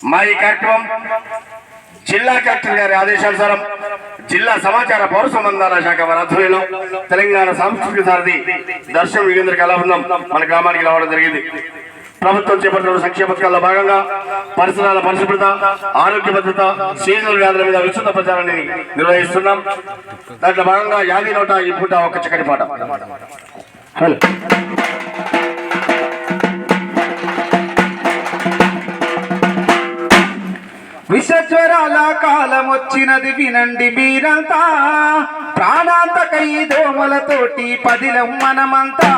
మా ఈ కార్యక్రమం జిల్లా కలెక్టర్ గారి ఆదేశానుసారం జిల్లా సమాచార పౌర సంబంధాల శాఖ వారి ఆధ్వర్యంలో తెలంగాణ సాంస్కృతిక సారథి దర్శనం యుగేంద్ర కళాబృందం మన గ్రామానికి రావడం జరిగింది. ప్రభుత్వం చేపట్టిన సంక్షేమ పథకాల్లో భాగంగా పరిసరాల పరిశుభ్రత ఆరోగ్య భద్రత సీజనల్ వ్యాధుల మీద విస్తృత ప్రచారాన్ని నిర్వహిస్తున్నాం. దాంట్లో భాగంగా యాది నోట ఈ పూట ఒక చక్కటి పాట. హలో. జ్వరాల కాలం వచ్చినది వినండి మీరంతా. ప్రాణాంతకై దోమలతోటి పదిలం మనమంతా.